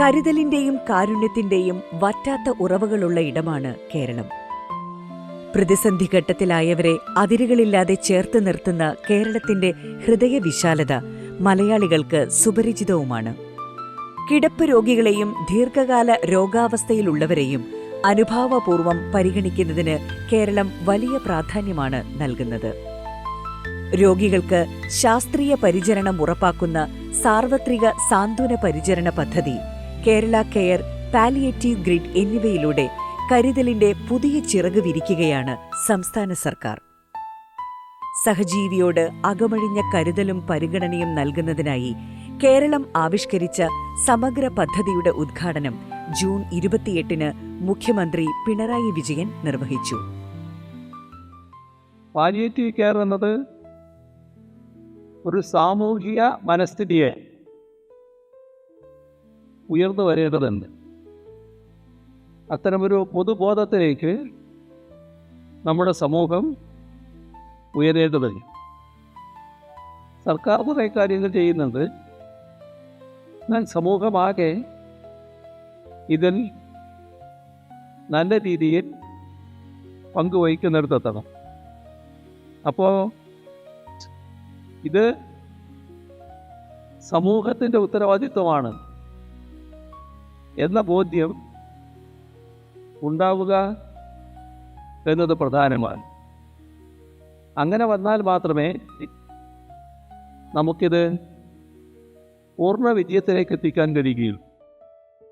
കരുതലിന്റെയും കാരുണ്യത്തിന്റെയും വറ്റാത്ത ഉറവുകളുള്ള ഇടമാണ് കേരളം. പ്രതിസന്ധി ഘട്ടത്തിലായവരെ അതിരുകളില്ലാതെ ചേർത്ത് നിർത്തുന്ന കേരളത്തിന്റെ ഹൃദയവിശാലത മലയാളികൾക്ക് സുപരിചിതവുമാണ്. കിടപ്പ് രോഗികളെയും ദീർഘകാല രോഗാവസ്ഥയിലുള്ളവരെയും അനുഭാവപൂർവം പരിഗണിക്കുന്നതിന് കേരളം വലിയ പ്രാധാന്യമാണ് നൽകുന്നത്. രോഗികൾക്ക് ശാസ്ത്രീയ പരിചരണം ഉറപ്പാക്കുന്ന സാർവത്രിക സാന്ത്വന പരിചരണ പദ്ധതി കേരള കെയർ പാലിയേറ്റീവ് ഗ്രിഡ് എന്നിവയിലൂടെ കരുതലിന്റെ പുതിയ ചിറക് വിരിക്കുകയാണ് സംസ്ഥാന സർക്കാർ. സഹജീവിയോട് അകമഴിഞ്ഞ കരുതലും പരിഗണനയും നൽകുന്നതിനായി കേരളം ആവിഷ്കരിച്ച സമഗ്ര പദ്ധതിയുടെ ഉദ്ഘാടനം ജൂൺ ഇരുപത്തിയെട്ടിന് മുഖ്യമന്ത്രി പിണറായി വിജയൻ നിർവഹിച്ചു. പാലിയേറ്റീവ് കെയർ എന്നത് ഒരു സാമൂഹിക മനസ്ഥിതിയെ ഉയർന്നു വരേണ്ടതുണ്ട്. അത്തരമൊരു പൊതുബോധത്തിലേക്ക് നമ്മുടെ സമൂഹം ഉയരേണ്ടതുണ്ട്. സർക്കാർ കുറേ കാര്യങ്ങൾ ചെയ്യുന്നുണ്ട്. എന്നാൽ സമൂഹമാകെ ഇതിൽ നല്ല രീതിയിൽ പങ്കുവഹിക്കുന്നിടത്തെത്തണം അപ്പോൾ ഇത് സമൂഹത്തിന്റെ ഉത്തരവാദിത്വമാണ്. എന്ന ബോധ്യം ഉണ്ടാവുക എന്നത് പ്രധാനമാണ്. അങ്ങനെ വന്നാൽ മാത്രമേ നമുക്കിത് പൂർണ വിജയത്തിലേക്ക് എത്തിക്കാൻ കഴിയുകയുള്ളൂ.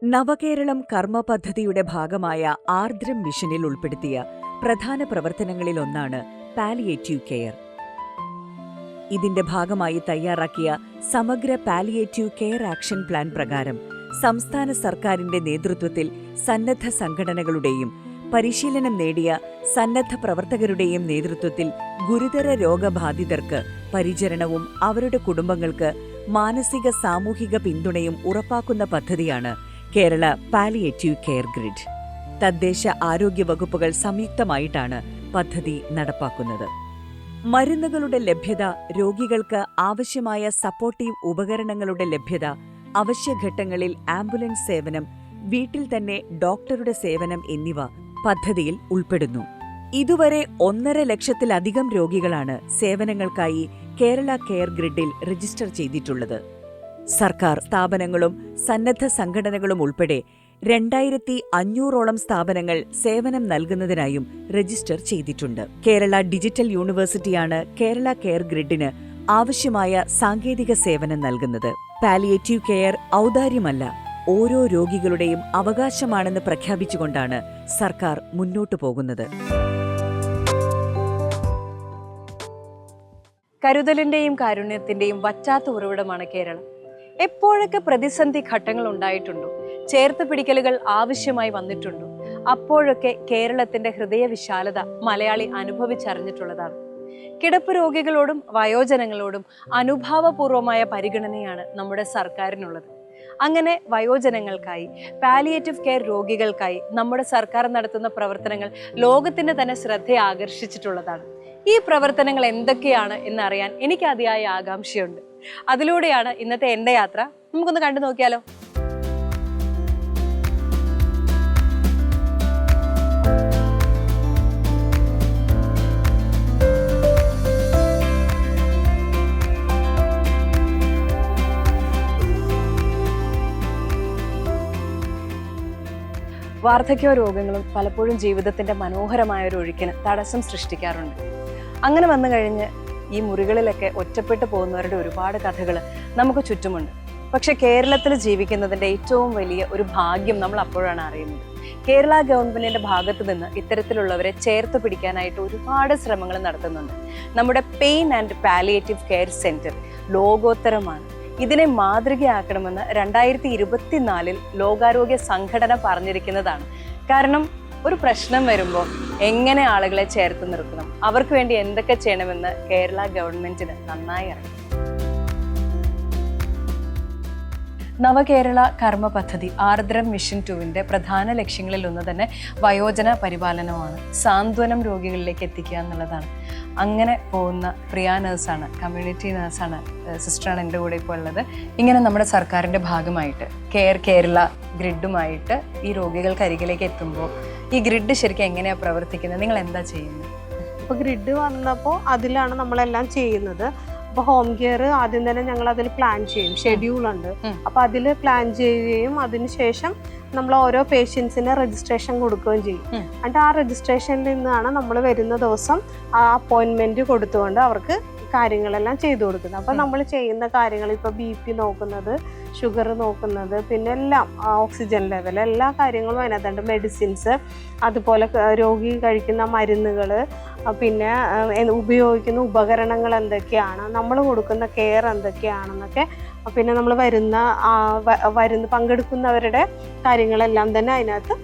നവകേരളം കർമ്മ പദ്ധതിയുടെ ഭാഗമായ ആർദ്രം മിഷനിൽ ഉൾപ്പെടുത്തിയ പ്രധാന പ്രവർത്തനങ്ങളിൽ ഒന്നാണ് പാലിയേറ്റീവ് കെയർ. ഇതിന്റെ ഭാഗമായി തയ്യാറാക്കിയ സമഗ്ര പാലിയേറ്റീവ് കെയർ ആക്ഷൻ പ്ലാൻ പ്രകാരം സംസ്ഥാന സർക്കാരിന്റെ നേതൃത്വത്തിൽ സന്നദ്ധ സംഘടനകളുടെയും പരിശീലനം നേടിയ സന്നദ്ധ പ്രവർത്തകരുടെയും നേതൃത്വത്തിൽ ഗുരുതര രോഗബാധിതർക്ക് പരിചരണവും അവരുടെ കുടുംബങ്ങൾക്ക് മാനസിക സാമൂഹിക പിന്തുണയും ഉറപ്പാക്കുന്ന പദ്ധതിയാണ് കേരള പാലിയേറ്റീവ് കെയർ ഗ്രിഡ്. തദ്ദേശ ആരോഗ്യ വകുപ്പുകൾ സംയുക്തമായിട്ടാണ് പദ്ധതി നടപ്പാക്കുന്നത്. മരുന്നുകളുടെ ലഭ്യത രോഗികൾക്ക് ആവശ്യമായ സപ്പോർട്ടീവ് ഉപകരണങ്ങളുടെ ലഭ്യത അവശ്യഘട്ടങ്ങളിൽ ആംബുലൻസ് സേവനം വീട്ടിൽ തന്നെ ഡോക്ടറുടെ സേവനം എന്നിവ പദ്ധതിയിൽ ഉൾപ്പെടുന്നു. ഇതുവരെ ഒന്നര ലക്ഷത്തിലധികം രോഗികളാണ് സേവനങ്ങൾക്കായി കേരള കെയർ ഗ്രിഡിൽ രജിസ്റ്റർ ചെയ്തിട്ടുള്ളത്. സർക്കാർ സ്ഥാപനങ്ങളും സന്നദ്ധ സംഘടനകളും ഉൾപ്പെടെ രണ്ടായിരത്തി അഞ്ഞൂറോളം സ്ഥാപനങ്ങൾ സേവനം നൽകുന്നതിനായും രജിസ്റ്റർ ചെയ്തിട്ടുണ്ട്. കേരള ഡിജിറ്റൽ യൂണിവേഴ്സിറ്റിയാണ് കേരള കെയർ ഗ്രിഡിന് ആവശ്യമായ സാങ്കേതിക സേവനം നൽകുന്നത്. പാലിയേറ്റീവ് കെയർ ഔദാര്യമല്ല. ഓരോ രോഗികളുടെയും അവകാശമാണെന്ന് പ്രഖ്യാപിച്ചുകൊണ്ടാണ് സർക്കാർ മുന്നോട്ടു പോകുന്നത്. കരുതലിന്റെയും കാരുണ്യത്തിന്റെയും വറ്റാത്ത ഉറവിടമാണ് കേരളം. എപ്പോഴൊക്കെ പ്രതിസന്ധി ഘട്ടങ്ങൾ ഉണ്ടായിട്ടുണ്ടോ? ചേർത്ത് പിടിക്കലുകൾ ആവശ്യമായി വന്നിട്ടുണ്ടോ? അപ്പോഴൊക്കെ കേരളത്തിന്റെ ഹൃദയവിശാലത മലയാളി അനുഭവിച്ചറിഞ്ഞിട്ടുള്ളതാണ്. കിടപ്പ് രോഗികളോടും വയോജനങ്ങളോടും അനുഭാവപൂർവമായ പരിഗണനയാണ് നമ്മുടെ സർക്കാരിനുള്ളത്. അങ്ങനെ വയോജനങ്ങൾക്കായി പാലിയേറ്റീവ് കെയർ രോഗികൾക്കായി നമ്മുടെ സർക്കാർ നടത്തുന്ന പ്രവർത്തനങ്ങൾ ലോകത്തിന്റെ തന്നെ ശ്രദ്ധ ആകർഷിച്ചിട്ടുള്ളതാണ്. ഈ പ്രവർത്തനങ്ങൾ എന്തൊക്കെയാണ് എന്നറിയാൻ എനിക്ക് അതിയായ ആകാംക്ഷയുണ്ട്. അതിലൂടെയാണ് ഇന്നത്തെ എന്റെ യാത്ര. നമുക്കൊന്ന് കണ്ടു നോക്കിയാലോ? വാർദ്ധക്യ രോഗങ്ങളും പലപ്പോഴും ജീവിതത്തിന്റെ മനോഹരമായ ഒരു ഒഴുക്കിന് തടസ്സം സൃഷ്ടിക്കാറുണ്ട്. അങ്ങനെ വന്നു കഴിഞ്ഞ് ഈ മുറികളിലൊക്കെ ഒറ്റപ്പെട്ടു പോകുന്നവരുടെ ഒരുപാട് കഥകൾ നമുക്ക് ചുറ്റുമുണ്ട്. പക്ഷെ കേരളത്തിൽ ജീവിക്കുന്നതിന്റെ ഏറ്റവും വലിയ ഒരു ഭാഗ്യം നമ്മൾ അപ്പോഴാണ് അറിയുന്നത്. കേരള ഗവൺമെന്റിന്റെ ഭാഗത്ത് നിന്ന് ഇത്തരത്തിലുള്ളവരെ ചേർത്ത് പിടിക്കാനായിട്ട് ഒരുപാട് ശ്രമങ്ങൾ നടത്തുന്നുണ്ട്. നമ്മുടെ pain and palliative care centre ലോകോത്തരമാണ്. ഇതിനെ മാതൃകയാക്കണമെന്ന് രണ്ടായിരത്തി ഇരുപത്തിനാലിൽ ലോകാരോഗ്യ സംഘടന പറഞ്ഞിരിക്കുന്നതാണ്. കാരണം ഒരു പ്രശ്നം വരുമ്പോൾ എങ്ങനെ ആളുകളെ ചേർത്ത് നിർത്തണം? അവർക്ക് വേണ്ടി എന്തൊക്കെ ചെയ്യണമെന്ന് കേരള ഗവൺമെന്റിന് നന്നായി അറിയാം. നവകേരള കർമ്മ പദ്ധതി ആർദ്രം മിഷൻ ടുവിന്റെ പ്രധാന ലക്ഷ്യങ്ങളിൽ ഒന്ന് തന്നെ വയോജന പരിപാലനമാണ്. സാന്ത്വനം രോഗികളിലേക്ക് എത്തിക്കുക എന്നുള്ളതാണ്. അങ്ങനെ പോകുന്ന പ്രിയ നേഴ്സാണ് കമ്മ്യൂണിറ്റി നേഴ്സാണ് സിസ്റ്ററാണ് എന്റെ കൂടെ ഇപ്പോൾ ഉള്ളത്. ഇങ്ങനെ നമ്മുടെ സർക്കാരിന്റെ ഭാഗമായിട്ട് കെയർ കേരള ഗ്രിഡുമായിട്ട് ഈ രോഗികൾക്ക് അരികിലേക്ക് എത്തുമ്പോൾ ഈ ഗ്രിഡ് ശരിക്കും എങ്ങനെയാണ് പ്രവർത്തിക്കുന്നത്? നിങ്ങൾ എന്താ ചെയ്യുന്നത്? അപ്പോൾ ഗ്രിഡ് വന്നപ്പോൾ അതിലാണ് നമ്മളെല്ലാം ചെയ്യുന്നത്. അപ്പോൾ ഹോം കെയർ ആദ്യം തന്നെ ഞങ്ങൾ അതിൽ പ്ലാൻ ചെയ്യും ഷെഡ്യൂൾ ഉണ്ട് അപ്പോൾ അതിൽ പ്ലാൻ ചെയ്യുകയും അതിനുശേഷം നമ്മൾ ഓരോ പേഷ്യൻസിന് രജിസ്ട്രേഷൻ കൊടുക്കുകയും ചെയ്യും. അണ്ട് എന്നിട്ട് ആ രജിസ്ട്രേഷനിൽ നിന്നാണ് നമ്മൾ വരുന്ന ദിവസം ആ അപ്പോയിൻമെന്റ് കൊടുത്തുകൊണ്ട് അവർക്ക് കാര്യങ്ങളെല്ലാം ചെയ്തു കൊടുക്കുന്നത്. അപ്പം നമ്മൾ ചെയ്യുന്ന കാര്യങ്ങൾ ഇപ്പോൾ ബി പി നോക്കുന്നത് ഷുഗർ നോക്കുന്നത് പിന്നെ എല്ലാം ഓക്സിജൻ ലെവൽ എല്ലാ കാര്യങ്ങളും അതിനകത്തുണ്ട്. മെഡിസിൻസ് അതുപോലെ രോഗി കഴിക്കുന്ന മരുന്നുകൾ പിന്നെ ഉപയോഗിക്കുന്ന ഉപകരണങ്ങൾ എന്തൊക്കെയാണ് നമ്മൾ കൊടുക്കുന്ന കെയർ എന്തൊക്കെയാണെന്നൊക്കെ പിന്നെ നമ്മൾ വരുന്ന വരുന്ന പങ്കെടുക്കുന്നവരുടെ കാര്യങ്ങളെല്ലാം തന്നെ അതിനകത്ത്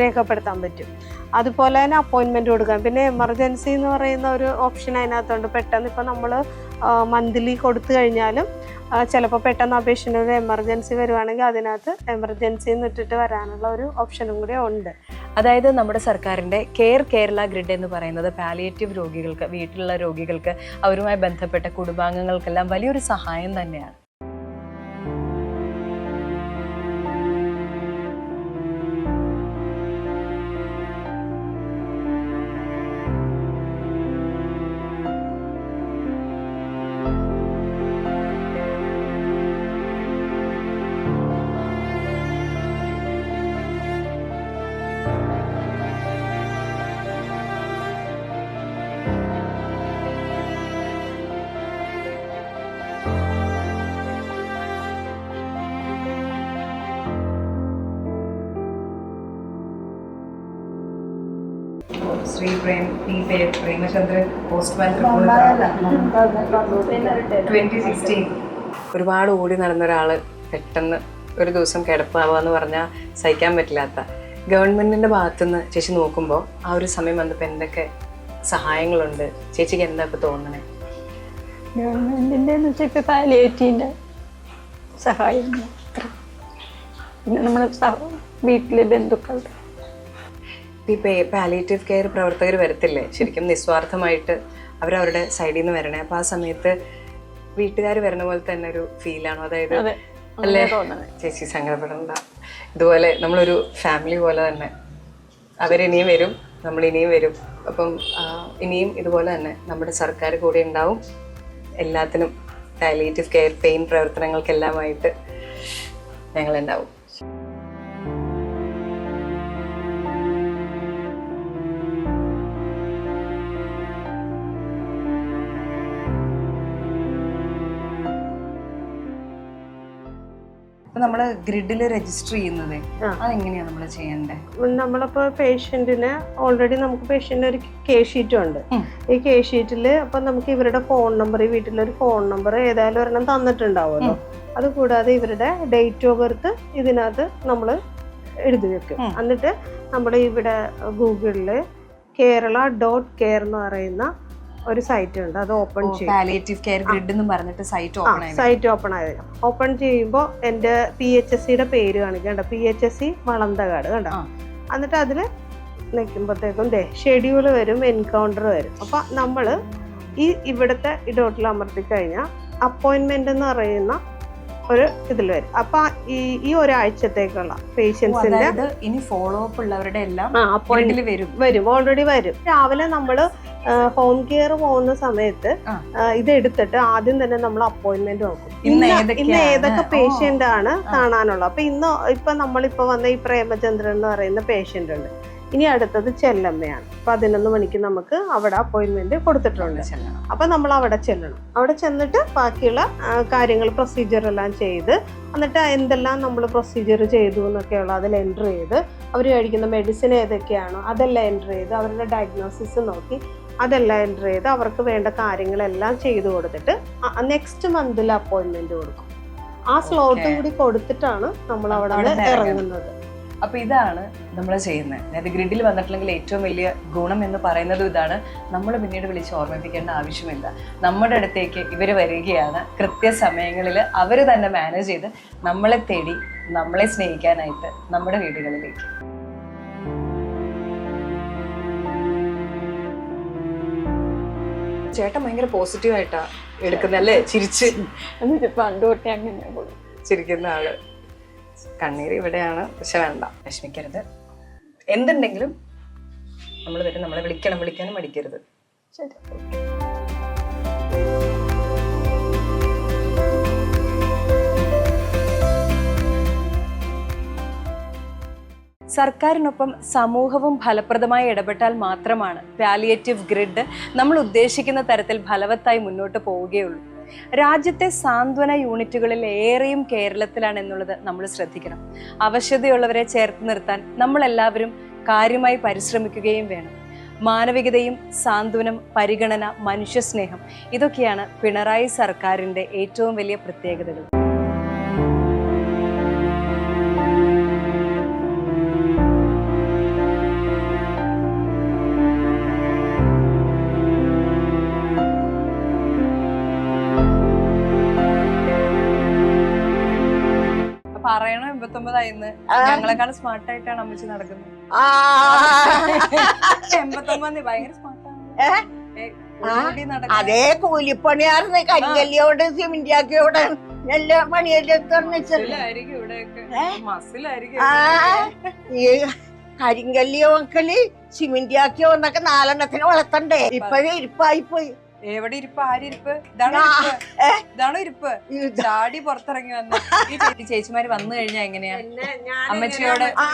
രേഖപ്പെടുത്താൻ പറ്റും. അതുപോലെ തന്നെ അപ്പോയിൻമെന്റ് കൊടുക്കാം പിന്നെ എമർജൻസി എന്ന് പറയുന്ന ഒരു ഓപ്ഷൻ അതിനകത്തുണ്ട്. പെട്ടെന്ന് ഇപ്പോൾ നമ്മൾ മന്ത്ലി കൊടുത്തു കഴിഞ്ഞാലും ചിലപ്പോൾ പെട്ടെന്ന് ആ ഒരു എമർജൻസി വരുവാണെങ്കിൽ അതിനകത്ത് എമർജൻസി എന്ന് ഇട്ടിട്ട് വരാനുള്ള ഒരു ഓപ്ഷനും കൂടി ഉണ്ട്. അതായത് നമ്മുടെ സർക്കാരിന്റെ കെയർ കേരള ഗ്രിഡ് എന്ന് പറയുന്നത് പാലിയേറ്റീവ് രോഗികൾക്ക് വീട്ടിലുള്ള രോഗികൾക്ക് അവരുമായി ബന്ധപ്പെട്ട കുടുംബാംഗങ്ങൾക്കെല്ലാം വലിയൊരു സഹായം തന്നെയാണ്. Sri Prem P Premachandran postman twenty sixteen ഒരുപാട് ഓടി നടന്ന ഒരാൾ പെട്ടെന്ന് ഒരു ദിവസം കിടപ്പാവുക എന്ന് പറഞ്ഞാൽ സഹിക്കാൻ പറ്റില്ലാത്ത. ഗവൺമെന്റിന്റെ ഭാഗത്തുനിന്ന് ചേച്ചി നോക്കുമ്പോൾ ആ ഒരു സമയം വന്നപ്പോൾ എന്തൊക്കെ സഹായങ്ങളുണ്ട്? ചേച്ചിക്ക് എന്താ ഇപ്പൊ തോന്നണേ? ഗവൺമെന്റിന്റെ എന്ന് വെച്ചാൽ ഇപ്പൊ പാലിയേറ്റീന്റെ സഹായം മാത്രം. പിന്നെ നമ്മുടെ വീട്ടിലെ ബന്ധുക്കളുടെ ഈ പാലിയേറ്റീവ് കെയർ പ്രവർത്തകർ വരത്തില്ലേ? ശരിക്കും നിസ്വാർത്ഥമായിട്ട് അവരവരുടെ സൈഡിൽ നിന്ന് വരണേ. അപ്പോൾ ആ സമയത്ത് വീട്ടുകാർ വരുന്ന പോലെ തന്നെ ഒരു ഫീലാണോ അതായത് അല്ലേ? ചേച്ചി സങ്കടപ്പെടണ്ട. ഇതുപോലെ നമ്മളൊരു ഫാമിലി പോലെ തന്നെ. അവരിനിയും വരും നമ്മൾ ഇനിയും വരും. അപ്പം ഇനിയും ഇതുപോലെ തന്നെ നമ്മുടെ സർക്കാർ കൂടെ ഉണ്ടാവും. എല്ലാത്തിനും പാലിയേറ്റീവ് കെയർ പെയിൻ പ്രവർത്തനങ്ങൾക്കെല്ലാമായിട്ട് ഞങ്ങൾ ഉണ്ടാവും നമ്മൾ ഗ്രിഡിൽ രജിസ്റ്റർ ചെയ്യുന്നത്. ആ. അതെങ്ങനെയാണ് നമ്മൾ ചെയ്യേണ്ടത് നമ്മളിപ്പോ പേഷ്യന്റിന് ഓൾറെഡി നമുക്ക് പേഷ്യന്റിന് ഒരു കെ ഷീറ്റ് ഉണ്ട്. ഈ കെ ഷീറ്റിൽ അപ്പൊ നമുക്ക് ഇവരുടെ ഫോൺ നമ്പർ ഈ വീട്ടിലൊരു ഫോൺ നമ്പർ ഏതായാലും ഒരെണ്ണം തന്നിട്ടുണ്ടാവുമല്ലോ. അതുകൂടാതെ ഇവരുടെ ഡേറ്റ് ഓഫ് ബർത്ത് ഇതിനകത്ത് നമ്മൾ എഴുതി വെക്കും. എന്നിട്ട് നമ്മൾ ഇവിടെ ഗൂഗിളിൽ കേരള ഡോട്ട് കെയർ എന്ന് പറയുന്ന ഒരു സൈറ്റ് ഉണ്ട്. അത് ഓപ്പൺ ചെയ്യും പാലിയേറ്റീവ് കെയർ ഗ്രിഡ് എന്ന് പറഞ്ഞിട്ട് സൈറ്റ് ഓപ്പൺ ആയി സൈറ്റ് ഓപ്പൺ ആയത്. ഓപ്പൺ ചെയ്യുമ്പോൾ എന്റെ പി എച്ച് എസ് സിയുടെ പേര് കാണിക്കണ്ട P H S C Valanthakad കണ്ടോ. എന്നിട്ട് അതിൽ നിൽക്കുമ്പോഴത്തേക്കും ദേ ഷെഡ്യൂൾ വരും എൻകൗണ്ടർ വരും. അപ്പം നമ്മൾ ഈ ഇവിടുത്തെ ഇടോട്ടിൽ അമർത്തി കഴിഞ്ഞാൽ അപ്പോയിൻമെന്റ് എന്ന് പറയുന്ന ഒരു ഇതിൽ വരും. അപ്പൊ ഈ ഈ ഒരാഴ്ചത്തേക്കുള്ള പേഷ്യൻസിന്റെ ഇനി ഫോളോ അപ്പ് ഉള്ളവരുടെ എല്ലാം വരും. വരും ഓൾറെഡി വരും. രാവിലെ നമ്മൾ ഹോം കെയർ പോകുന്ന സമയത്ത് ഇത് എടുത്തിട്ട് ആദ്യം തന്നെ നമ്മൾ അപ്പോയിന്റ്മെന്റ് നോക്കും ഇന്ന്? ഏതൊക്കെ. പേഷ്യന്റ് ആണ് കാണാനുള്ളത്. അപ്പൊ ഇന്ന് ഇപ്പൊ നമ്മളിപ്പോ വന്ന ഈ പ്രേമചന്ദ്രൻ എന്ന് പറയുന്ന പേഷ്യന്റ് ഉണ്ട്. ഇനി അടുത്തത് ചെല്ലമ്മയാണ്. പതിനൊന്ന് മണിക്ക് നമുക്ക് അവിടെ അപ്പോയിന്റ്മെന്റ് കൊടുത്തിട്ടുണ്ട്. അപ്പൊ നമ്മൾ അവിടെ ചെല്ലണം. അവിടെ ചെന്നിട്ട് ബാക്കിയുള്ള കാര്യങ്ങൾ പ്രൊസീജിയർ എല്ലാം ചെയ്ത് എന്നിട്ട് എന്തെല്ലാം നമ്മൾ പ്രൊസീജിയർ ചെയ്തു എന്നൊക്കെയുള്ള അതിൽ എന്റർ ചെയ്ത് അവർ കഴിക്കുന്ന മെഡിസിൻ ഏതൊക്കെയാണോ അതെല്ലാം എന്റർ ചെയ്ത് അവരുടെ ഡയഗ്നോസിസ് നോക്കി അതെല്ലാം എന്റർ ചെയ്ത് അവർക്ക് വേണ്ട കാര്യങ്ങളെല്ലാം ചെയ്തു കൊടുത്തിട്ട് നെക്സ്റ്റ് മന്തിൽ അപ്പോയിൻമെന്റ് കൊടുക്കും. ആ സ്ലോട്ടും കൂടി കൊടുത്തിട്ടാണ് നമ്മൾ അവിടെ ഇറങ്ങുന്നത്. അപ്പൊ ഇതാണ് നമ്മൾ ചെയ്യുന്നത്. അതായത് ഗ്രിഡിൽ വന്നിട്ടുണ്ടെങ്കിൽ ഏറ്റവും വലിയ ഗുണം എന്ന് പറയുന്നത് ഇതാണ്. നമ്മൾ പിന്നീട് വിളിച്ച് ഓർമ്മിപ്പിക്കേണ്ട ആവശ്യമില്ല. നമ്മുടെ അടുത്തേക്ക് ഇവർ വരികയാണ്. കൃത്യസമയങ്ങളിൽ അവർ തന്നെ മാനേജ് ചെയ്ത് നമ്മളെ തേടി നമ്മളെ സ്നേഹിക്കാനായിട്ട് നമ്മുടെ വീടുകളിലേക്ക്. ചേട്ടൻ ഭയങ്കര പോസിറ്റീവ് ആയിട്ടാ എടുക്കുന്നല്ലേ ചിരിച്ച്. എന്നിട്ട് പണ്ട് തൊട്ടേ അങ്ങനെ ചിരിക്കുന്ന ആൾ. കണ്ണീര് ഇവിടെയാണ് പക്ഷെ വേണ്ട. വിഷമിക്കരുത്. എന്തുണ്ടെങ്കിലും നമ്മൾ വരും നമ്മളെ വിളിക്കണം വിളിക്കാനും മടിക്കരുത്. ശരി. സർക്കാരിനൊപ്പം സമൂഹവും ഫലപ്രദമായി ഇടപെട്ടാൽ മാത്രമാണ് പാലിയേറ്റീവ് ഗ്രിഡ് നമ്മൾ ഉദ്ദേശിക്കുന്ന തരത്തിൽ ഫലവത്തായി മുന്നോട്ട് പോവുകയുള്ളൂ. രാജ്യത്തെ സാന്ത്വന യൂണിറ്റുകളിൽ ഏറെയും കേരളത്തിലാണ് എന്നുള്ളത് നമ്മൾ ശ്രദ്ധിക്കണം. അവശതയുള്ളവരെ ചേർത്ത് നിർത്താൻ നമ്മളെല്ലാവരും കാര്യമായി പരിശ്രമിക്കുകയും വേണം. മാനവികതയും സാന്ത്വനം പരിഗണന മനുഷ്യസ്നേഹം ഇതൊക്കെയാണ് പിണറായി സർക്കാരിന്റെ ഏറ്റവും വലിയ പ്രത്യേകതകൾ. എൺപത്തൊമ്പതായിന്ന് ഞങ്ങളെക്കാൾ സ്മാർട്ട് ആയിട്ടാണ് അമ്മച്ചി നടക്കുന്നത്. എൺപത്തൊമ്പതി ഭയങ്കര സ്മാർട്ടാണ്? അതേ കൂലിപ്പണിയാർന്ന് കരിങ്കല്ലിയോട് സിമിന്റിയാക്കിയോട് എല്ലാ പണിയെല്ലാം ഈ കരിങ്കല്ലിയോ മക്കൾ സിമിന്റിയാക്കിയോ എന്നൊക്കെ നാലെണ്ണത്തിന് വളർത്തണ്ടേ? ഇപ്പഴേ ഇരിപ്പായി പോയി എവിടെ ഇരിപ്പ്? ആരിപ്പ് ഇതാണോ ഇരിപ്പ്? ഇതാണോ ചാടി പുറത്തിറങ്ങി വന്ന. ഈ ചേച്ചി ചേച്ചിമാര് വന്നു കഴിഞ്ഞാ എങ്ങനെയാ? അമ്മച്ചിയോട് ആ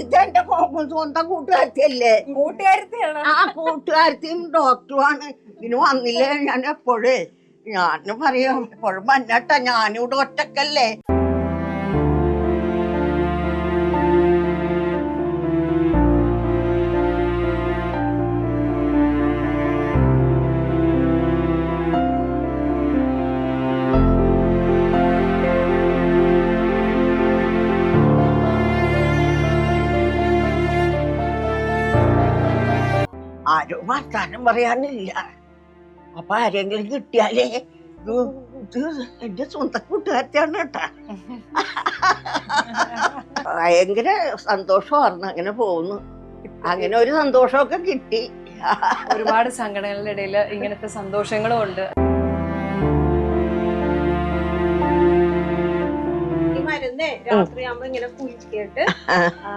ഇതെന്റെ സ്വന്തം കൂട്ടുകാരത്തിയല്ലേ കൂട്ടുകാരത്തിയാണ്? ആ കൂട്ടുകാരത്തിയും ഡോക്ടറുമാണ്. ഇതിന് വന്നില്ലേ? ഞാൻ എപ്പോഴേ? ഞാനും പറയാം. എപ്പോഴും മന്നട്ട ഞാനിവിടെ ഒറ്റക്കല്ലേ? പറയാനില്ല. അപ്പൊ ആരെങ്കിലും കിട്ടിയാലേ ഇത് എന്റെ സ്വന്തം കൂട്ടുകാരത്തെയാണ് കേട്ടാ. ഭയങ്കര സന്തോഷമായിരുന്നു അങ്ങനെ പോകുന്നു. അങ്ങനെ ഒരു സന്തോഷമൊക്കെ കിട്ടി. ഒരുപാട് സംഘടനകളുടെ ഇടയിൽ ഇങ്ങനത്തെ സന്തോഷങ്ങളും ഉണ്ട്. മരുന്ന് രാത്രിയാകുമ്പോ ഇങ്ങനെ കുഴിച്ചിട്ട് ആ.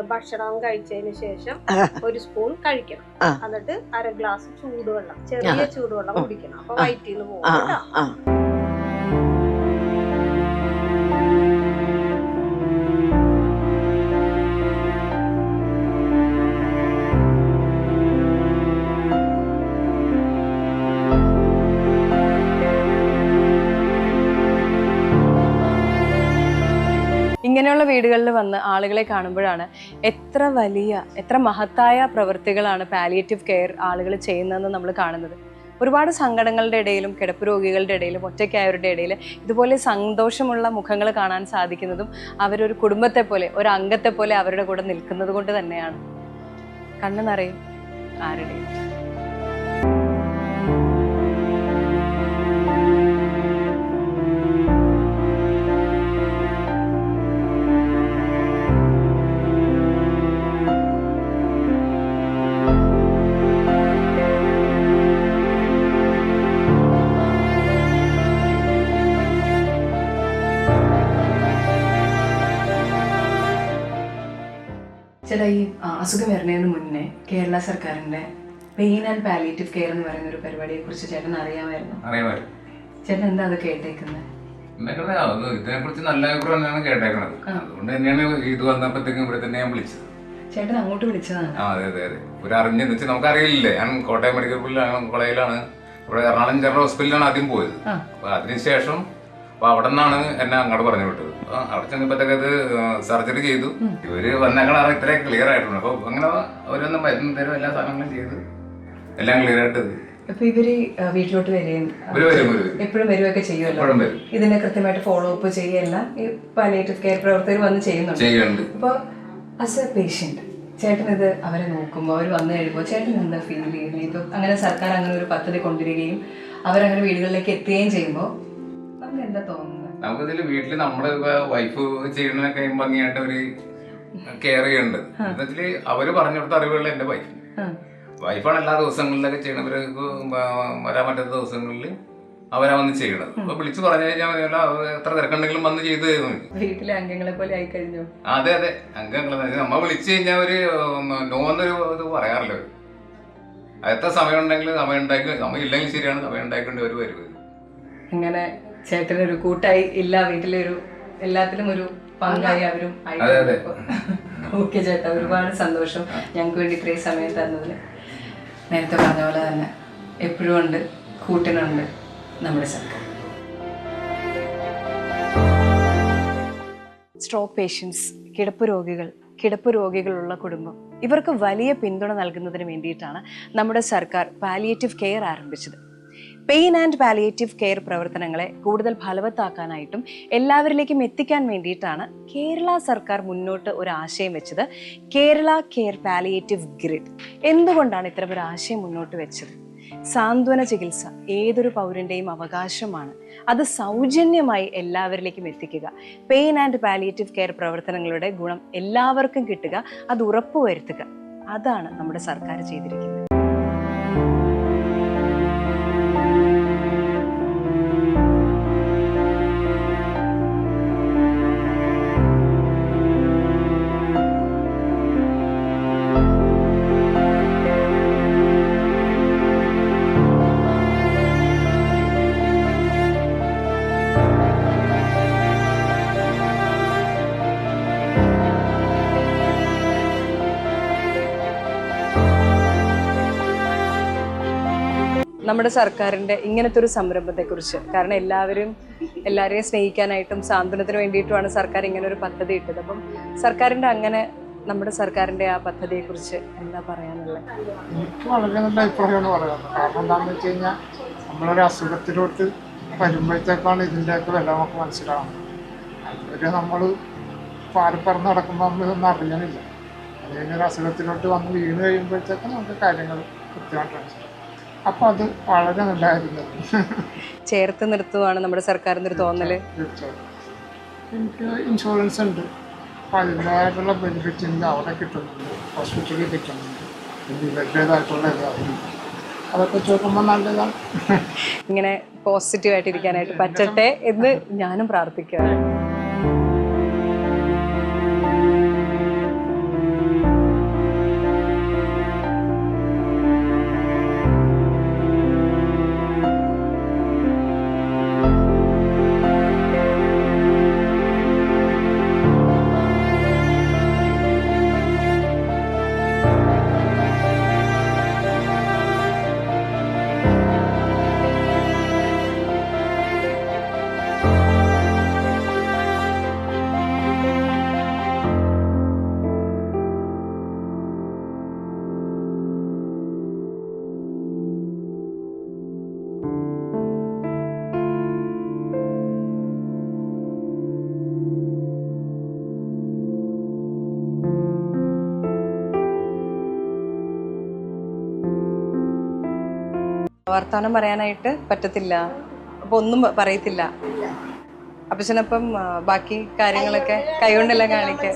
ഭക്ഷണം കഴിച്ചതിന് ശേഷം ഒരു സ്പൂൺ കഴിക്കണം. എന്നിട്ട് അര ഗ്ലാസ് ചൂടുവെള്ളം ചെറിയ ചൂടുവെള്ളം കുടിക്കണം. അപ്പൊ. വയറ്റിൽ നിന്ന് പോകും വീടുകളിൽ വന്ന് ആളുകളെ കാണുമ്പോഴാണ് എത്ര വലിയ എത്ര മഹത്തായ പ്രവൃത്തികളാണ് പാലിയേറ്റീവ് കെയർ ആളുകൾ ചെയ്യുന്നതെന്ന് നമ്മൾ കാണുന്നത്. ഒരുപാട് സങ്കടങ്ങളുടെ ഇടയിലും കിടപ്പ് രോഗികളുടെ ഇടയിലും ഒറ്റയ്ക്കായവരുടെ ഇടയിൽ ഇതുപോലെ സന്തോഷമുള്ള മുഖങ്ങൾ കാണാൻ സാധിക്കുന്നതും അവരൊരു കുടുംബത്തെ പോലെ ഒരു അംഗത്തെ പോലെ അവരുടെ കൂടെ നിൽക്കുന്നത് കൊണ്ട് തന്നെയാണ്. കണ്ണു നിറയും ആരുടെയും. സർക്കാരിന്റെ പെയിൻ ആൻഡ് പാലിയേറ്റീവ് കെയർ എന്ന് പറയുന്ന ഒരു പരിപാടിയെ കുറിച്ച് ചേട്ടൻ അറിയാമായിരുന്നു. അറിയാമായിരുന്നു. ചേട്ടൻ എന്താ അത് കേട്ടേക്കുന്നത് ഇതിനെ കുറിച്ച് നല്ല അഭിപ്രായം തന്നെയാണ് കേട്ടേക്കണത്. അതുകൊണ്ട് തന്നെയാണ് ഇത് വന്നപ്പോഴത്തേക്കും ഇവിടെ തന്നെ ഞാൻ വിളിച്ചത്. ചേട്ടൻ അങ്ങോട്ട് വിളിച്ചതാണ്. ആ അതെ അതെ അതെ. ഒരു അറിഞ്ഞെന്ന് വെച്ചാൽ ഞാൻ കോട്ടയം മെഡിക്കൽ കോളേജിലാണ് ഇവിടെ എറണാകുളം ജനറൽ ഹോസ്പിറ്റലിലാണ് ആദ്യം പോയത്. അപ്പൊ അതിനുശേഷം അപ്പൊ അവിടെ നിന്നാണ് എന്നെ അങ്ങോട്ട് പറഞ്ഞു വിട്ടത്. അപ്പൊ അവിടെ ചെന്നപ്പോഴത്തേക്ക് അത് സർജറി ചെയ്തു. ഇവർ വന്നേക്കണ ഇത്രയും ക്ലിയർ ആയിട്ടുണ്ട്. അപ്പൊ അങ്ങനെ അവരൊന്ന് മരുന്ന് തരും എല്ലാ സാധനങ്ങളും ചെയ്ത് എല്ലാം ക്ലിയർ ആയിട്ട് അപ്പൊ ഇവർ വീട്ടിലോട്ട് വരികയും എപ്പോഴും വരികയൊക്കെ ചെയ്യുമല്ലോ? ഇതിനെ കൃത്യമായിട്ട് ഫോളോ അപ്പ് ചെയ്യുകയെല്ലാം ഈ പാലിയേറ്റീവ് കെയർ പ്രവർത്തകർ വന്ന് ചെയ്യുന്നുണ്ട്. അപ്പോൾ ആസ് എ പേഷ്യന്റ് ചേട്ടൻ ഇത് അവരെ നോക്കുമ്പോൾ അവർ വന്നു കഴിയുമ്പോൾ ചേട്ടൻ എന്താ ഫീൽ ചെയ്യുന്നത്? ഇപ്പൊ അങ്ങനെ സർക്കാർ അങ്ങനെ ഒരു പദ്ധതി കൊണ്ടുവരികയും അവരങ്ങനെ വീടുകളിലേക്ക് എത്തുകയും ചെയ്യുമ്പോൾ നമുക്കിതിൽ വീട്ടിൽ നമ്മുടെ വൈഫ് ചെയ്യണതൊക്കെ ഭംഗിയായിട്ട് ഒരു കെയർ ചെയ്യുന്നുണ്ട്. എന്നുവെച്ചാൽ അവർ പറഞ്ഞു കൊടുത്ത അറിവുകൾ എന്റെ വൈഫ്. വൈഫാണ് എല്ലാ ദിവസങ്ങളിലൊക്കെ ചെയ്യണവർക്ക് വരാൻ പറ്റാത്ത ദിവസങ്ങളിൽ അവരാ വന്ന് ചെയ്യണത് അപ്പൊ വിളിച്ചു പറഞ്ഞു കഴിഞ്ഞാൽ എത്ര തിരക്കുണ്ടെങ്കിലും വന്ന് ചെയ്തു. വീട്ടിലെ അംഗങ്ങളെ പോലെ ആയി കഴിഞ്ഞു അതെ അതെ. അംഗങ്ങളെ നമ്മ വിളിച്ചു കഴിഞ്ഞാൽ ഒരു നോന്നൊരു ഇത് പറയാറില്ല എത്ര സമയം ഉണ്ടെങ്കിലും സമയം ഉണ്ടാക്കി സമയം ഇല്ലെങ്കിൽ ശരിയാണ് സമയം ഉണ്ടാക്കേണ്ടി ഒരു വരും. ഇങ്ങനെ ചേട്ടനൊരു കൂട്ടായി ഇല്ല വീട്ടിലൊരു എല്ലാത്തിലും ഒരു പങ്കായി അവരും. ഓക്കെ ചേട്ടാ ഒരുപാട് സന്തോഷം. ഞങ്ങൾക്ക് വേണ്ടി ഇത്രയും സമയം തന്നതിന്. നേരത്തെ പറഞ്ഞ പോലെ തന്നെ എപ്പോഴും ഉണ്ട് കൂട്ടിനുണ്ട് നമ്മുടെ സർക്കാർ. സ്ട്രോക്ക് പേഷ്യൻസ് കിടപ്പ് രോഗികൾ കിടപ്പ് രോഗികളുള്ള കുടുംബം. ഇവർക്ക് വലിയ പിന്തുണ നൽകുന്നതിന് വേണ്ടിയിട്ടാണ് നമ്മുടെ സർക്കാർ പാലിയേറ്റീവ് കെയർ ആരംഭിച്ചത്. പെയിൻ ആൻഡ് പാലിയേറ്റീവ് കെയർ പ്രവർത്തനങ്ങളെ കൂടുതൽ ഫലവത്താക്കാനായിട്ടും എല്ലാവരിലേക്കും എത്തിക്കാൻ വേണ്ടിയിട്ടാണ് കേരള സർക്കാർ മുന്നോട്ട് ഒരു ആശയം വെച്ചത്. കേരള കെയർ പാലിയേറ്റീവ് ഗ്രിഡ് എന്തുകൊണ്ടാണ് ഇത്തരം ഒരു ആശയം മുന്നോട്ട് വെച്ചത്? സാന്ത്വന ചികിത്സ ഏതൊരു പൗരന്റെയും അവകാശമാണ്. അത് സൗജന്യമായി എല്ലാവരിലേക്കും എത്തിക്കുക. പെയിൻ ആൻഡ് പാലിയേറ്റീവ് കെയർ പ്രവർത്തനങ്ങളുടെ ഗുണം എല്ലാവർക്കും കിട്ടുക. അത് ഉറപ്പുവരുത്തുക. അതാണ് നമ്മുടെ സർക്കാർ ചെയ്തിരിക്കുന്നത്. നമ്മുടെ സർക്കാരിന്റെ ഇങ്ങനത്തെ ഒരു സംരംഭത്തെക്കുറിച്ച്. കാരണം എല്ലാവരും എല്ലാവരെയും സ്നേഹിക്കാനായിട്ടും സാന്ത്വനത്തിന് വേണ്ടിയിട്ടുമാണ് സർക്കാർ ഇങ്ങനെ ഒരു പദ്ധതി ഇട്ടത്. അപ്പം സർക്കാരിന്റെ അങ്ങനെ നമ്മുടെ സർക്കാരിന്റെ ആ പദ്ധതിയെക്കുറിച്ച് എന്താ പറയാനുള്ളത്? എനിക്ക് വളരെ നല്ല അഭിപ്രായമാണ് പറയുന്നത്. കാരണം എന്താണെന്ന് വെച്ച് കഴിഞ്ഞാൽ നമ്മളൊരു അസുഖത്തിലോട്ട് വരുമ്പോഴത്തേക്കാണ് ഇതിന്റെയൊക്കെ വില നമുക്ക് മനസ്സിലാവുന്നത്. അതുവരെ നമ്മൾ പാരപ്പറന്ന് നടക്കുമ്പോൾ നമ്മൾ ഇതൊന്നും അറിയണില്ല. അതുകഴിഞ്ഞൊരു അസുഖത്തിലോട്ട് വന്ന് വീണ് കഴിയുമ്പോഴത്തേക്ക് നമുക്ക് കാര്യങ്ങൾ കൃത്യമായിട്ട് മനസ്സിലാവും. അപ്പോൾ അത് വളരെ നല്ലതായിരുന്നു ചേർത്ത് നിർത്തുവാണ് നമ്മുടെ സർക്കാരിന്റെ ഒരു തീർച്ചയായും എനിക്ക് ഇൻഷുറൻസ് ഉണ്ട്. അപ്പോൾ അതിന്റേതായിട്ടുള്ള ബെനിഫിറ്റ് എനിക്ക് അവിടെ കിട്ടുന്നുണ്ട്. ഹോസ്പിറ്റലിൽ കിട്ടുന്നുണ്ട്. പിന്നെ ഇവരുടേതായിട്ടുള്ള ഇതായിരുന്നു അതൊക്കെ ചോദിക്കുമ്പോൾ നല്ലതാണ്. ഇങ്ങനെ പോസിറ്റീവ് ആയിട്ട് ഇരിക്കാനായിട്ട് പറ്റട്ടെ എന്ന് ഞാനും പ്രാർത്ഥിക്കുകയാണ്. വർത്തമാനം പറയാനായിട്ട് പറ്റത്തില്ല. അപ്പൊ ഒന്നും പറയത്തില്ല. അപ്പച്ചനപ്പം ബാക്കി കാര്യങ്ങളൊക്കെ കൈകൊണ്ടെല്ലാം കാണിക്ക.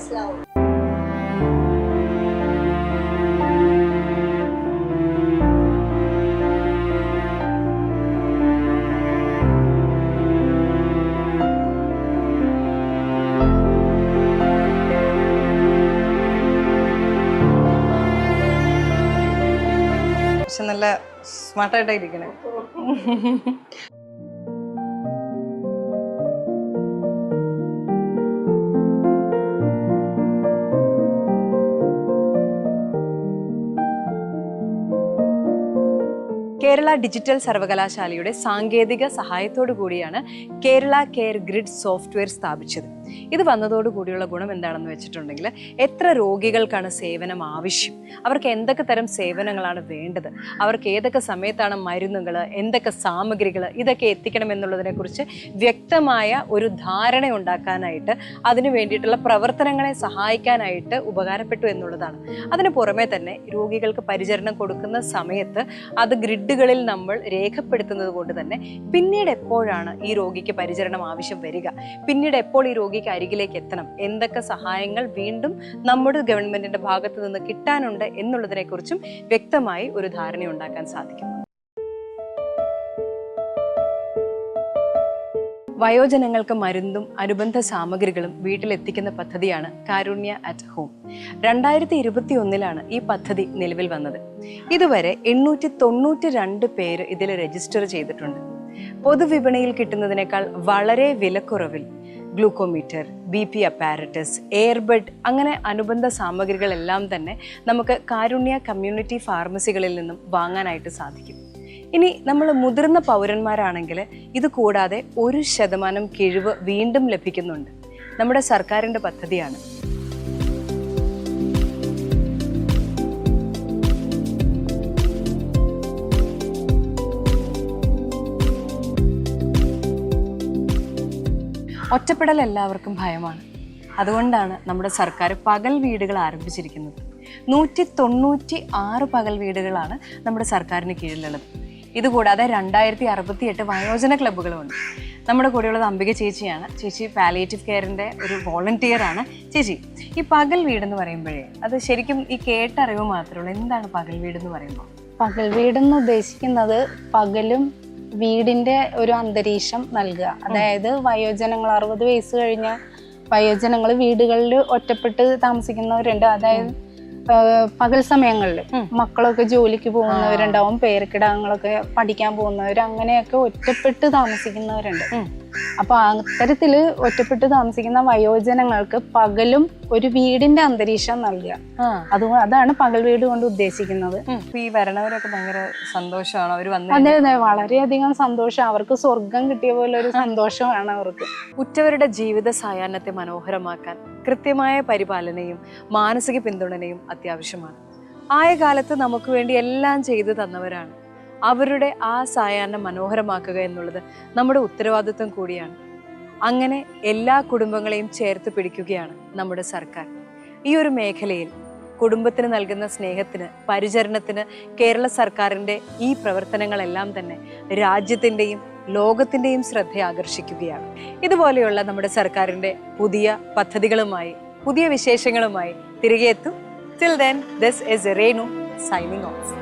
സ്മാർട്ടായിട്ടാ ഇരിക്കണേ. കേരള ഡിജിറ്റൽ സർവകലാശാലയുടെ സാങ്കേതിക സഹായത്തോടു കൂടിയാണ് കേരള കെയർ ഗ്രിഡ് സോഫ്റ്റ്വെയർ സ്ഥാപിച്ചത്. ഇത് വന്നതോടുകൂടിയുള്ള ഗുണം എന്താണെന്ന് വെച്ചിട്ടുണ്ടെങ്കിൽ എത്ര രോഗികൾക്കാണ് സേവനം ആവശ്യം? അവർക്ക് എന്തൊക്കെ തരം സേവനങ്ങളാണ് വേണ്ടത്? അവർക്ക് ഏതൊക്കെ സമയത്താണ് മരുന്നുകൾ എന്തൊക്കെ സാമഗ്രികൾ ഇതൊക്കെ എത്തിക്കണം എന്നുള്ളതിനെക്കുറിച്ച് വ്യക്തമായ ഒരു ധാരണ ഉണ്ടാക്കാനായിട്ട് അതിനു വേണ്ടിയിട്ടുള്ള പ്രവർത്തനങ്ങളെ സഹായിക്കാനായിട്ട് ഉപകാരപ്പെട്ടു എന്നുള്ളതാണ്. അതിന് പുറമെ തന്നെ രോഗികൾക്ക് പരിചരണം കൊടുക്കുന്ന സമയത്ത് അത് ഗ്രിഡുകളിൽ നമ്മൾ രേഖപ്പെടുത്തുന്നത് കൊണ്ട് തന്നെ പിന്നീട് എപ്പോഴാണ് ഈ രോഗിക്ക് പരിചരണം ആവശ്യം വരിക? പിന്നീട് എപ്പോൾ ഈ രോഗി രോഗിക്ക് അരികിലേക്ക് എത്തണം. എന്തൊക്കെ സഹായങ്ങൾ വീണ്ടും നമ്മുടെ ഗവൺമെന്റിന്റെ ഭാഗത്ത് നിന്ന് കിട്ടാനുണ്ട് എന്നുള്ളതിനെക്കുറിച്ചും വ്യക്തമായി ഒരു ധാരണ ഉണ്ടാക്കാൻ സാധിക്കും. വയോജനങ്ങൾക്ക് മരുന്നും അനുബന്ധ സാമഗ്രികളും വീട്ടിലെത്തിക്കുന്ന പദ്ധതിയാണ് കാരുണ്യ അറ്റ് ഹോം. രണ്ടായിരത്തി ഇരുപത്തി ഒന്നിലാണ് ഈ പദ്ധതി നിലവിൽ വന്നത്. ഇതുവരെ എണ്ണൂറ്റി തൊണ്ണൂറ്റി രണ്ട് പേര് ഇതിൽ രജിസ്റ്റർ ചെയ്തിട്ടുണ്ട്. പൊതുവിപണിയിൽ കിട്ടുന്നതിനേക്കാൾ വളരെ വിലക്കുറവിൽ glucometer B P apparatus airbud അങ്ങനെ അനുബന്ധ സാമഗ്രികളെല്ലാം തന്നെ നമുക്ക് കാരുണ്യ കമ്മ്യൂണിറ്റി ഫാർമസികളിൽ നിന്നും വാങ്ങാനായിട്ട് സാധിക്കും. ഇനി നമ്മൾ മുതിർന്ന പൗരന്മാരാണെങ്കിൽ ഇത് കൂടാതെ ഒരു ശതമാനം കിഴിവ് വീണ്ടും ലഭിക്കുന്നുണ്ട്. നമ്മുടെ സർക്കാരിന്റെ പദ്ധതിയാണ്. ഒറ്റപ്പെടൽ എല്ലാവർക്കും ഭയമാണ്. അതുകൊണ്ടാണ് നമ്മുടെ സർക്കാർ പകൽ വീടുകൾ ആരംഭിച്ചിരിക്കുന്നത്. നൂറ്റി തൊണ്ണൂറ്റി ആറ് പകൽ വീടുകളാണ് നമ്മുടെ സർക്കാരിന് കീഴിലുള്ളത്. ഇതുകൂടാതെ രണ്ടായിരത്തി അറുപത്തി എട്ട് വയോജന ക്ലബ്ബുകളുമുണ്ട്. നമ്മുടെ കൂടെയുള്ളത് അംബിക ചേച്ചിയാണ്. ചേച്ചി പാലിയേറ്റീവ് കെയറിന്റെ ഒരു വോളണ്ടിയർ ആണ്. ചേച്ചി ഈ പകൽ വീടെന്ന് പറയുമ്പോഴേ അത് ശരിക്കും ഈ കേട്ടറിവ് മാത്രമേ ഉള്ളൂ. എന്താണ് പകൽ വീടെന്ന് പറയുമ്പോൾ? പകൽ വീടെന്ന് ഉദ്ദേശിക്കുന്നത് പകലും വീടിന്റെ ഒരു അന്തരീക്ഷം നൽകുക. അതായത് വയോജനങ്ങൾ അറുപത് വയസ്സ് കഴിഞ്ഞ വയോജനങ്ങൾ വീടുകളിൽ ഒറ്റപ്പെട്ട് താമസിക്കുന്നവരുണ്ട്. അതായത് പകൽ സമയങ്ങളിൽ മക്കളൊക്കെ ജോലിക്ക് പോകുന്നവരുണ്ടാവും പേരക്കിടാങ്ങളൊക്കെ പഠിക്കാൻ പോകുന്നവർ അങ്ങനെയൊക്കെ ഒറ്റപ്പെട്ട് താമസിക്കുന്നവരുണ്ട്. ഉം. അപ്പൊ അത്തരത്തിൽ ഒറ്റപ്പെട്ട് താമസിക്കുന്ന വയോജനങ്ങൾക്ക് പകലും ഒരു വീടിന്റെ അന്തരീക്ഷം നൽകുക. അത് അതാണ് പകൽ വീട് കൊണ്ട് ഉദ്ദേശിക്കുന്നത്. ഈ വരണവരൊക്കെ ഭയങ്കര സന്തോഷമാണ്? അവർ വന്നത് അതെ അതെ. വളരെയധികം സന്തോഷം. അവർക്ക് സ്വർഗം കിട്ടിയ പോലെ ഒരു സന്തോഷമാണ് അവർക്ക്. ഉറ്റവരുടെ ജീവിത സായാഹ്നത്തെ മനോഹരമാക്കാൻ കൃത്യമായ പരിപാലനയും മാനസിക പിന്തുണനയും അത്യാവശ്യമാണ്. ആയ കാലത്ത് നമുക്ക് വേണ്ടി എല്ലാം ചെയ്തു തന്നവരാണ്. അവരുടെ ആ സായാഹ്നം മനോഹരമാക്കുക എന്നുള്ളത് നമ്മുടെ ഉത്തരവാദിത്വം കൂടിയാണ്. അങ്ങനെ എല്ലാ കുടുംബങ്ങളെയും ചേർത്ത് പിടിക്കുകയാണ് നമ്മുടെ സർക്കാർ. ഈ ഒരു മേഖലയിൽ കുടുംബത്തിന് നൽകുന്ന സ്നേഹത്തിന് പരിചരണത്തിന് കേരള സർക്കാരിന്റെ ഈ പ്രവർത്തനങ്ങളെല്ലാം തന്നെ രാജ്യത്തിന്റെയും ലോകത്തിന്റെയും ശ്രദ്ധ ആകർഷിക്കുകയാണ്. ഇതുപോലെയുള്ള നമ്മുടെ സർക്കാരിന്റെ പുതിയ പദ്ധതികളുമായി പുതിയ വിശേഷങ്ങളുമായി തിരികെ എത്തും till then this is Renu signing off